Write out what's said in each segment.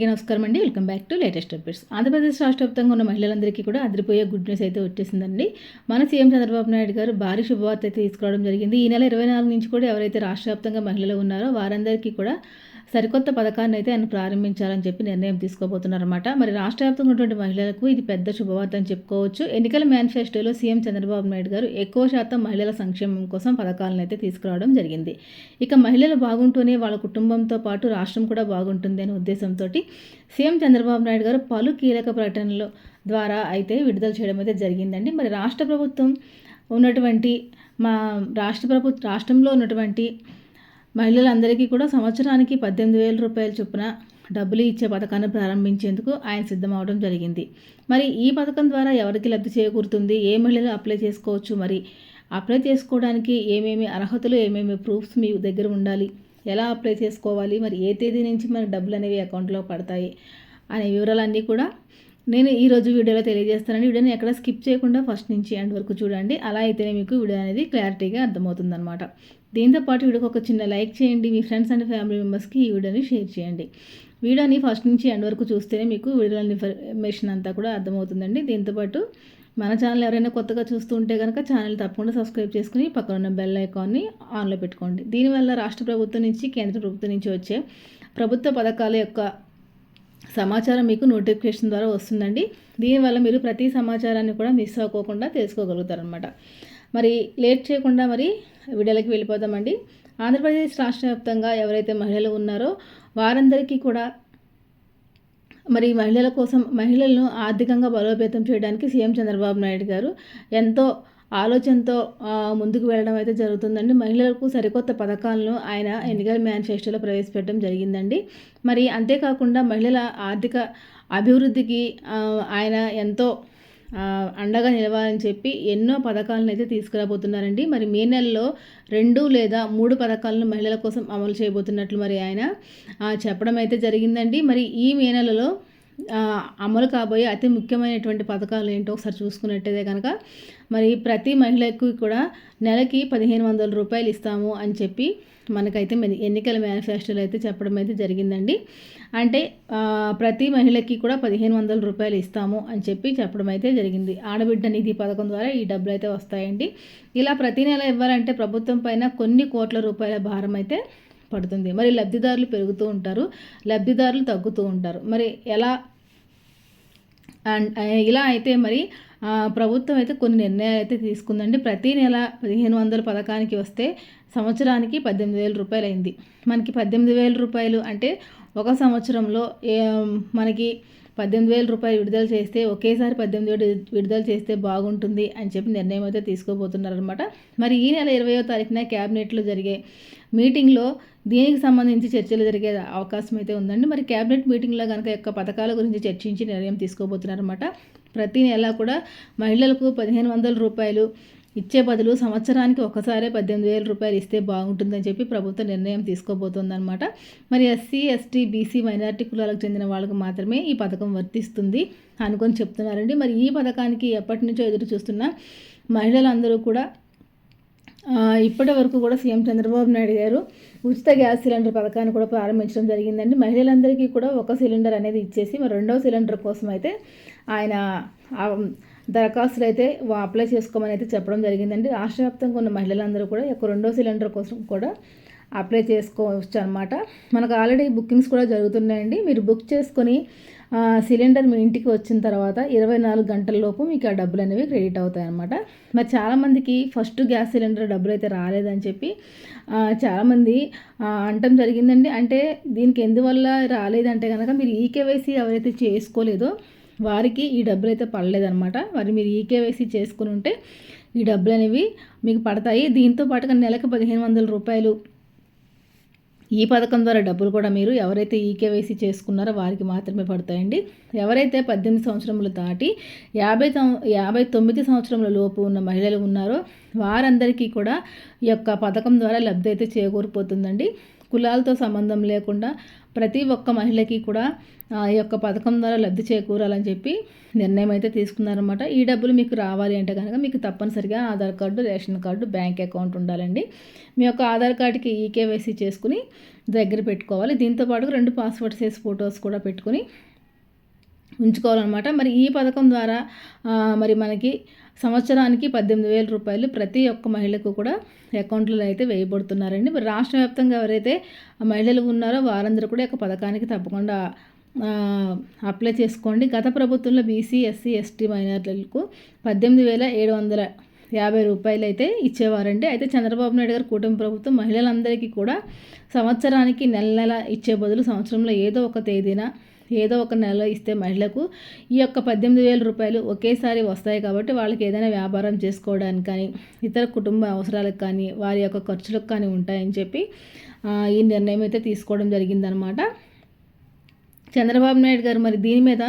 అందరికీ నమస్కారం అండి. Welcome back to latest updates. Andhra Pradesh రాష్ట్ర వ్యాప్తంగా ఉన్న మహిళలందరికీ కూడా అదిరిపోయే గుడ్ న్యూస్ అయితే వచ్చేసిందండి. మన సీఎం చంద్రబాబు నాయుడు గారు భారీ శుభవార్త అయితే తీసుకోవడం జరిగింది. ఈ నెల ఇరవై నాలుగు నుంచి కూడా ఎవరైతే రాష్ట్ర వ్యాప్తంగా మహిళలు ఉన్నారో వారందరికీ కూడా సరికొత్త పథకాన్ని అయితే ఆయన ప్రారంభించాలని చెప్పి నిర్ణయం తీసుకోబోతున్నారన్నమాట. మరి రాష్ట్ర వ్యాప్తంగా ఉన్నటువంటి మహిళలకు ఇది పెద్ద శుభవార్త అని చెప్పుకోవచ్చు. ఎన్నికల మేనిఫెస్టోలో సీఎం చంద్రబాబు నాయుడు గారు ఎక్కువ శాతం మహిళల సంక్షేమం కోసం పథకాలను అయితే తీసుకురావడం జరిగింది. ఇక మహిళలు బాగుంటూనే వాళ్ళ కుటుంబంతో పాటు రాష్ట్రం కూడా బాగుంటుంది అనే ఉద్దేశంతో సీఎం చంద్రబాబు నాయుడు గారు పలు కీలక ప్రకటనల ద్వారా అయితే విడుదల చేయడం అయితే జరిగిందండి. మరి రాష్ట్ర ప్రభుత్వం ఉన్నటువంటి మా రాష్ట్ర ప్రభుత్వ రాష్ట్రంలో ఉన్నటువంటి మహిళలందరికీ కూడా సంవత్సరానికి పద్దెనిమిది వేల రూపాయల చొప్పున డబ్బులు ఇచ్చే పథకాన్ని ప్రారంభించేందుకు ఆయన సిద్ధమవడం జరిగింది. మరి ఈ పథకం ద్వారా ఎవరికి లబ్ధి చేకూరుతుంది? ఏ మహిళలు అప్లై చేసుకోవచ్చు? మరి అప్లై చేసుకోవడానికి ఏమేమి అర్హతలు? ఏమేమి ప్రూఫ్స్ మీ దగ్గర ఉండాలి? ఎలా అప్లై చేసుకోవాలి? మరి ఏ తేదీ నుంచి మనకు డబ్బులు అనేవి అకౌంట్లో పడతాయి? అనే వివరాలన్నీ కూడా నేను ఈరోజు వీడియోలో తెలియజేస్తానండి. వీడియోని ఎక్కడ స్కిప్ చేయకుండా ఫస్ట్ నుంచి ఎండ్ వరకు చూడండి. అలా అయితేనే మీకు వీడియో అనేది క్లారిటీగా అర్థమవుతుందన్నమాట. దీంతోపాటు వీడియోకి ఒక చిన్న లైక్ చేయండి. మీ ఫ్రెండ్స్ అండ్ ఫ్యామిలీ మెంబర్స్కి ఈ వీడియోని షేర్ చేయండి. వీడియోని ఫస్ట్ నుంచి ఎండ్ వరకు చూస్తేనే మీకు వీడియోలో ఇన్ఫర్మేషన్ అంతా కూడా అర్థమవుతుందండి. దీంతోపాటు మన ఛానల్ ఎవరైనా కొత్తగా చూస్తూ ఉంటే కనుక ఛానల్ తప్పకుండా సబ్స్క్రైబ్ చేసుకుని పక్కన ఉన్న బెల్ ఐకాన్ని ఆన్లో పెట్టుకోండి. దీనివల్ల రాష్ట్ర ప్రభుత్వం నుంచి కేంద్ర ప్రభుత్వం నుంచి వచ్చే ప్రభుత్వ పథకాల యొక్క సమాచారం మీకు నోటిఫికేషన్ ద్వారా వస్తుందండి. దీనివల్ల మీరు ప్రతి సమాచారాన్ని కూడా మిస్ అవ్వకోకుండా తెలుసుకోగలుగుతారనమాట మరి లేట్ చేయకుండా మరి వీడియోలకి వెళ్ళిపోతామండి ఆంధ్రప్రదేశ్ రాష్ట్ర వ్యాప్తంగా ఎవరైతే మహిళలు ఉన్నారో వారందరికీ కూడా మరి మహిళల కోసం మహిళలను ఆర్థికంగా బలోపేతం చేయడానికి సీఎం చంద్రబాబు నాయుడు గారు ఎంతో ఆలోచనతో ముందుకు వెళ్ళడం అయితే జరుగుతుందండి. మహిళలకు సరికొత్త పథకాలను ఆయన ఎన్నికల మేనిఫెస్టోలో ప్రవేశపెట్టడం జరిగిందండి. మరి అంతేకాకుండా మహిళల ఆర్థిక అభివృద్ధికి ఆయన ఎంతో అండగా నిలవాలని చెప్పి ఎన్నో పథకాలను అయితే తీసుకురాబోతున్నారండి. మరి మే నెలలో రెండు లేదా మూడు పథకాలను మహిళల కోసం అమలు చేయబోతున్నట్లు మరి ఆయన చెప్పడం అయితే జరిగిందండి. మరి ఈ మే నెలలో అమలు కాబోయే అతి ముఖ్యమైనటువంటి పథకాలు ఏంటో ఒకసారి చూసుకున్నట్టయితే కనుక మరి ప్రతి మహిళకు కూడా నెలకి పదిహేను వందల రూపాయలు ఇస్తాము అని చెప్పి మనకైతే ఎన్నికల మేనిఫెస్టోలో అయితే చెప్పడం అయితే జరిగిందండి. అంటే ప్రతి మహిళకి కూడా పదిహేను వందల రూపాయలు ఇస్తాము అని చెప్పి చెప్పడం అయితే జరిగింది. ఆడబిడ్డ నిధి పథకం ద్వారా ఈ డబ్బులు అయితే వస్తాయండి. ఇలా ప్రతి నెల ఇవ్వాలంటే ప్రభుత్వం పైన కొన్ని కోట్ల రూపాయల భారం అయితే పడుతుంది. మరి లబ్ధిదారులు పెరుగుతూ ఉంటారు లబ్ధిదారులు తగ్గుతూ ఉంటారు. మరి ఎలా అండ్ ఇలా అయితే మరి ప్రభుత్వం అయితే కొన్ని నిర్ణయాలు అయితే తీసుకుందండి. ప్రతి నెల పదిహేను వందల పథకానికి వస్తే సంవత్సరానికి పద్దెనిమిది వేల రూపాయలు అయింది. మనకి పద్దెనిమిది వేల రూపాయలు అంటే ఒక సంవత్సరంలో మనకి పద్దెనిమిది వేల రూపాయలు విడుదల చేస్తే ఒకేసారి పద్దెనిమిది వేలు విడుదల చేస్తే బాగుంటుంది అని చెప్పి నిర్ణయం అయితే తీసుకోబోతున్నారనమాట మరి ఈ నెల ఇరవయో తారీఖున క్యాబినెట్లో జరిగే మీటింగ్లో దీనికి సంబంధించి చర్చలు జరిగే అవకాశం అయితే ఉందండి. మరి క్యాబినెట్ మీటింగ్లో కనుక యొక్క పథకాల గురించి చర్చించి నిర్ణయం తీసుకోబోతున్నారన్నమాట. ప్రతి నెల కూడా మహిళలకు పదిహేను వందల రూపాయలు ఇచ్చే బదులు సంవత్సరానికి ఒకసారే పద్దెనిమిది వేల రూపాయలు ఇస్తే బాగుంటుందని చెప్పి ప్రభుత్వం నిర్ణయం తీసుకోబోతోందనమాట మరి ఎస్సీ ఎస్టీ బీసీ మైనార్టీ కులాలకు చెందిన వాళ్ళకు మాత్రమే ఈ పథకం వర్తిస్తుంది అనుకొని చెప్తున్నారండి. మరి ఈ పథకానికి ఎప్పటి నుంచో ఎదురు చూస్తున్న మహిళలందరూ కూడా ఇప్పటి వరకు కూడా సీఎం చంద్రబాబు నాయుడు గారు ఉచిత గ్యాస్ సిలిండర్ పథకాన్ని కూడా ప్రారంభించడం జరిగిందండి. మహిళలందరికీ కూడా ఒక సిలిండర్ అనేది ఇచ్చేసి మరి రెండవ సిలిండర్ కోసం అయితే ఆయన దరఖాస్తులు అయితే అప్లై చేసుకోమని అయితే చెప్పడం జరిగిందండి. రాష్ట్ర వ్యాప్తంగా ఉన్న మహిళలందరూ కూడా యొక్క రెండో సిలిండర్ కోసం కూడా అప్లై చేసుకోవచ్చు అనమాట మనకు ఆల్రెడీ బుకింగ్స్ కూడా జరుగుతున్నాయండి. మీరు బుక్ చేసుకొని సిలిండర్ మీ ఇంటికి వచ్చిన తర్వాత ఇరవై నాలుగు గంటల లోపు మీకు ఆ డబ్బులు అనేవి క్రెడిట్ అవుతాయి అనమాట మరి చాలామందికి ఫస్ట్ గ్యాస్ సిలిండర్ డబ్బులు అయితే రాలేదని చెప్పి చాలామంది అంటం జరిగిందండి. అంటే దీనికి ఎందువల్ల రాలేదంటే కనుక మీరు ఈకేవైసీ ఎవరైతే చేసుకోలేదో వారికి ఈ డబ్బులు అయితే పడలేదనమాట మరి మీరు ఈకేవైసీ చేసుకుని ఉంటే ఈ డబ్బులు అనేవి మీకు పడతాయి. దీంతో పాటుగా నెలకు పదిహేను వందల రూపాయలు ఈ పథకం ద్వారా డబ్బులు కూడా మీరు ఎవరైతే ఈకేవైసీ చేసుకున్నారో వారికి మాత్రమే పడతాయండి. ఎవరైతే పద్దెనిమిది సంవత్సరములు దాటి యాభై యాభై తొమ్మిది సంవత్సరముల లోపు ఉన్న మహిళలు ఉన్నారో వారందరికీ కూడా ఈ యొక్క పథకం ద్వారా లబ్ధి అయితే చేకూరిపోతుందండి. కులాలతో సంబంధం లేకుండా ప్రతి ఒక్క మహిళకి కూడా ఈ యొక్క పథకం ద్వారా లబ్ధి చేకూరాలని చెప్పి నిర్ణయం అయితే తీసుకున్నారనమాట ఈ డబ్బులు మీకు రావాలి అంటే కనుక మీకు తప్పనిసరిగా Aadhaar card ration card bank account ఉండాలండి. మీ యొక్క ఆధార్ కార్డుకి ఈకేవైసీ చేసుకుని దగ్గర పెట్టుకోవాలి. దీంతోపాటు రెండు పాస్పోర్ట్ సైజ్ ఫొటోస్ కూడా పెట్టుకుని ఉంచుకోవాలన్నమాట. మరి ఈ పథకం ద్వారా మరి మనకి సంవత్సరానికి పద్దెనిమిది వేల రూపాయలు ప్రతి ఒక్క మహిళకు కూడా అకౌంట్లో అయితే వేయబడుతున్నారండి. మరి రాష్ట్ర వ్యాప్తంగా ఎవరైతే మహిళలు ఉన్నారో వారందరూ కూడా ఒక పథకానికి తప్పకుండా అప్లై చేసుకోండి. గత ప్రభుత్వంలో బీసీ ఎస్సీ ఎస్టీ మైనార్టీలకు పద్దెనిమిది వేల ఏడు వందల యాభై రూపాయలు అయితే ఇచ్చేవారండి. అయితే చంద్రబాబు నాయుడు గారు కూటమి ప్రభుత్వం మహిళలందరికీ కూడా సంవత్సరానికి నెల నెల ఇచ్చే బదులు సంవత్సరంలో ఏదో ఒక తేదీన ఏదో ఒక నెలలో ఇస్తే మహిళకు ఈ యొక్క పద్దెనిమిది వేల రూపాయలు ఒకేసారి వస్తాయి కాబట్టి వాళ్ళకి ఏదైనా వ్యాపారం చేసుకోవడానికి కానీ ఇతర కుటుంబ అవసరాలకు కానీ వారి యొక్క ఖర్చులకు కానీ ఉంటాయని చెప్పి ఈ నిర్ణయం అయితే తీసుకోవడం జరిగిందనమాట. చంద్రబాబు నాయుడు గారు మరి దీని మీద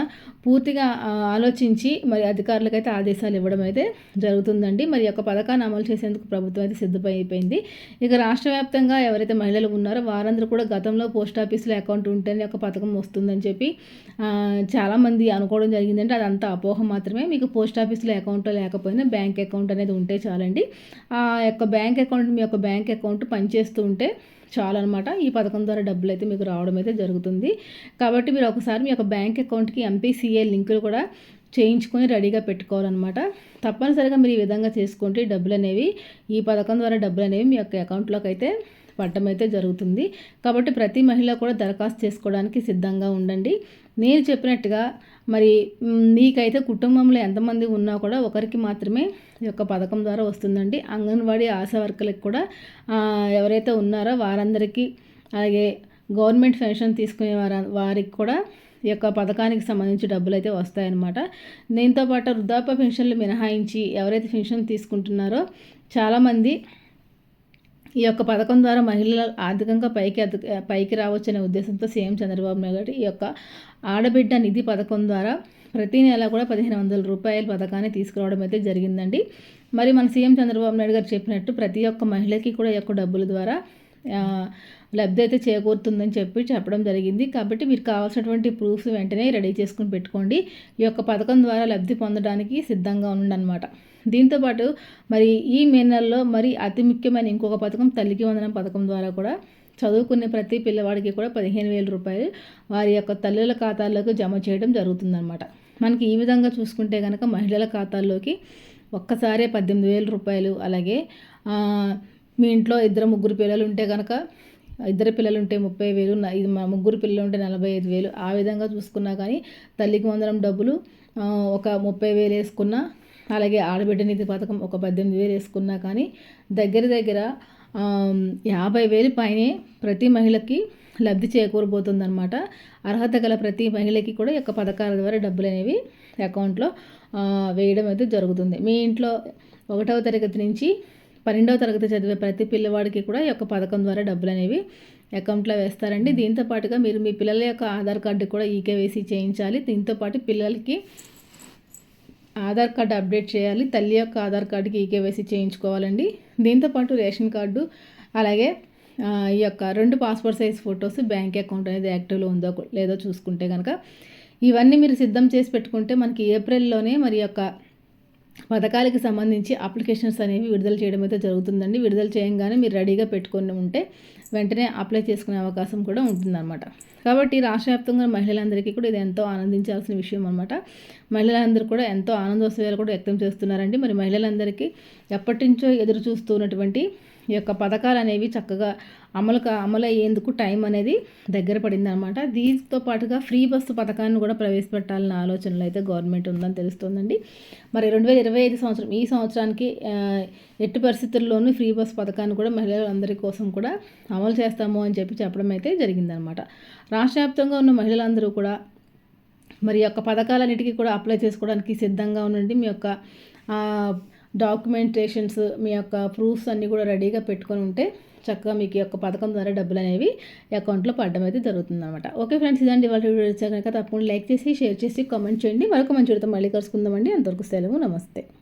పూర్తిగా ఆలోచించి మరి అధికారులకైతే ఆదేశాలు ఇవ్వడం అయితే జరుగుతుందండి. మరి యొక్క పథకాన్ని అమలు చేసేందుకు ప్రభుత్వం అయితే సిద్ధమైపోయింది ఇక రాష్ట్ర వ్యాప్తంగా ఎవరైతే మహిళలు ఉన్నారో వారందరూ కూడా గతంలో పోస్ట్ ఆఫీస్లో అకౌంట్ ఉంటేనే ఒక పథకం వస్తుందని చెప్పి చాలామంది అనుకోవడం జరిగిందంటే అదంతా అపోహ మాత్రమే. మీకు పోస్ట్ ఆఫీస్లో అకౌంట్ లేకపోయినా బ్యాంక్ అకౌంట్ అనేది ఉంటే చాలండి. ఆ యొక్క బ్యాంక్ అకౌంట్ మీ యొక్క బ్యాంక్ అకౌంట్ పనిచేస్తూ ఉంటే చాలన్నమాట. ఈ పథకం ద్వారా డబ్బులు అయితే మీకు రావడం అయితే జరుగుతుంది. కాబట్టి మీరు ఒకసారి మీ యొక్క బ్యాంక్ అకౌంట్కి ఎంపీసీఏ లింకులు కూడా చేయించుకొని రెడీగా పెట్టుకోవాలన్నమాట. తప్పనిసరిగా మీరు ఈ విధంగా చేసుకుంటే డబ్బులు అనేవి ఈ పథకం ద్వారా డబ్బులు అనేవి మీ యొక్క అకౌంట్లోకి అయితే పడ్డం అయితే జరుగుతుంది. కాబట్టి ప్రతి మహిళ కూడా దరఖాస్తు చేసుకోవడానికి సిద్ధంగా ఉండండి. నేను చెప్పినట్టుగా మరి మీకైతే కుటుంబంలో ఎంతమంది ఉన్నా కూడా ఒకరికి మాత్రమే ఈ యొక్క పథకం ద్వారా వస్తుందండి. అంగన్వాడీ ఆశా వర్కర్లకు కూడా ఎవరైతే ఉన్నారో వారందరికీ అలాగే గవర్నమెంట్ పెన్షన్ తీసుకునే వార వారికి కూడా ఈ యొక్క పథకానికి సంబంధించి డబ్బులు అయితే వస్తాయన్నమాట. దీంతో పాటు వృద్ధాప్య పెన్షన్లు మినహాయించి ఎవరైతే పెన్షన్ తీసుకుంటున్నారో చాలామంది ఈ యొక్క పథకం ద్వారా మహిళలు ఆర్థికంగా పైకి పైకి రావచ్చనే ఉద్దేశంతో సీఎం చంద్రబాబు నాయుడు ఈ యొక్క ఆడబిడ్డ నిధి పథకం ద్వారా ప్రతి నెల కూడా పదిహేను వందల రూపాయల పథకాన్ని తీసుకురావడం అయితే జరిగిందండి. మరి మన సీఎం చంద్రబాబు నాయుడు గారు చెప్పినట్టు ప్రతి ఒక్క మహిళకి కూడా ఈ యొక్క డబ్బుల ద్వారా లబ్ధి అయితే చేకూరుతుందని చెప్పి చెప్పడం జరిగింది. కాబట్టి మీరు కావాల్సినటువంటి ప్రూఫ్స్ వెంటనే రెడీ చేసుకుని పెట్టుకోండి. ఈ యొక్క పథకం ద్వారా లబ్ధి పొందడానికి సిద్ధంగా ఉండండి దీంతోపాటు మరి ఈ మే నెలలో మరి అతి ముఖ్యమైన ఇంకొక పథకం తల్లికి వందనం పథకం ద్వారా కూడా చదువుకునే ప్రతి పిల్లవాడికి కూడా పదిహేను వేల రూపాయలు వారి యొక్క తల్లుల ఖాతాల్లోకి జమ చేయడం జరుగుతుందన్నమాట. మనకి ఈ విధంగా చూసుకుంటే కనుక మహిళల ఖాతాల్లోకి ఒక్కసారే పద్దెనిమిది వేల రూపాయలు అలాగే మీ ఇంట్లో ఇద్దరు ముగ్గురు పిల్లలు ఉంటే కనుక ఇద్దరు పిల్లలు ఉంటే ముప్పై వేలు ఇది మా ముగ్గురు పిల్లలు ఉంటే నలభై ఐదు వేలు. ఆ విధంగా చూసుకున్నా కానీ తల్లికి వందనం డబ్బులు ఒక ముప్పై వేలు వేసుకున్నా అలాగే ఆడబిడ్డ నిధి పథకం ఒక పద్దెనిమిది వేలు వేసుకున్నా కానీ దగ్గర దగ్గర యాభై వేలు పైనే ప్రతి మహిళకి లబ్ధి చేకూరబోతుందన్నమాట. అర్హత గల ప్రతి మహిళకి కూడా యొక్క పథకాల ద్వారా డబ్బులు అనేవి అకౌంట్లో వేయడం అయితే జరుగుతుంది. మీ ఇంట్లో ఒకటవ తరగతి నుంచి పన్నెండవ తరగతి చదివే ప్రతి పిల్లవాడికి కూడా ఈ యొక్క పథకం ద్వారా డబ్బులు అనేవి అకౌంట్లో వేస్తారండి. దీంతో పాటుగా మీరు మీ పిల్లల యొక్క ఆధార్ కార్డు కూడా ఈకేవైసీ చేయించాలి. దీంతో పాటు పిల్లలకి ఆధార్ కార్డు అప్డేట్ చేయాలి. తల్లి యొక్క ఆధార్ కార్డుకి ఈకేవైసీ చేయించుకోవాలండి. దీంతోపాటు రేషన్ కార్డు అలాగే ఈ యొక్క రెండు passport size photos bank account అనేది యాక్టివ్లో ఉందో లేదో చూసుకుంటే కనుక ఇవన్నీ మీరు సిద్ధం చేసి పెట్టుకుంటే మనకి ఏప్రిల్లోనే మరి యొక్క పథకాలకి సంబంధించి అప్లికేషన్స్ అనేవి విడుదల చేయడం అయితే జరుగుతుందండి. విడుదల చేయంగానే మీరు రెడీగా పెట్టుకొని ఉంటే వెంటనే అప్లై చేసుకునే అవకాశం కూడా ఉంటుందన్నమాట. కాబట్టి రాష్ట్ర వ్యాప్తంగా మహిళలందరికీ కూడా ఇది ఎంతో ఆనందించాల్సిన విషయం అనమాట మహిళలందరూ కూడా ఎంతో ఆనందోత్సవాలు కూడా వ్యక్తం చేస్తున్నారండి. మరి మహిళలందరికీ ఎప్పటి నుంచో ఎదురు చూస్తున్నటువంటి ఈ యొక్క పథకాలు అనేవి చక్కగా అమలు అమలు అయ్యేందుకు టైం అనేది దగ్గర పడింది అనమాట దీంతో పాటుగా ఫ్రీ బస్సు పథకాన్ని కూడా ప్రవేశపెట్టాలన్న ఆలోచనలు అయితే గవర్నమెంట్ ఉందని తెలుస్తుందండి. మరి రెండు వేల ఇరవై ఐదు సంవత్సరం ఈ సంవత్సరానికి ఎట్టి పరిస్థితుల్లోనూ ఫ్రీ బస్సు పథకాన్ని కూడా మహిళలందరి కోసం కూడా అమలు చేస్తాము అని చెప్పి చెప్పడం అయితే జరిగిందనమాట రాష్ట్ర వ్యాప్తంగా ఉన్న మహిళలందరూ కూడా మరి యొక్క పథకాలన్నిటికీ కూడా అప్లై చేసుకోవడానికి సిద్ధంగా ఉండండి. మీ యొక్క డాక్యుమెంటేషన్స్ మీ యొక్క ప్రూఫ్స్ అన్నీ కూడా రెడీగా పెట్టుకొని ఉంటే చక్కగా మీకు యొక్క పథకం ద్వారా డబ్బులు అనేవి అకౌంట్లో పడడం అయితే జరుగుతుంది అనమాట ఓకే ఫ్రెండ్స్ ఇదండి వాళ్ళ వీడియో వచ్చాక తప్పకుండా లైక్ చేసి షేర్ చేసి కామెంట్ చేయండి. మరొక మంచి మళ్ళీ కలుసుకుందామండి. అంతవరకు సెలవు నమస్తే.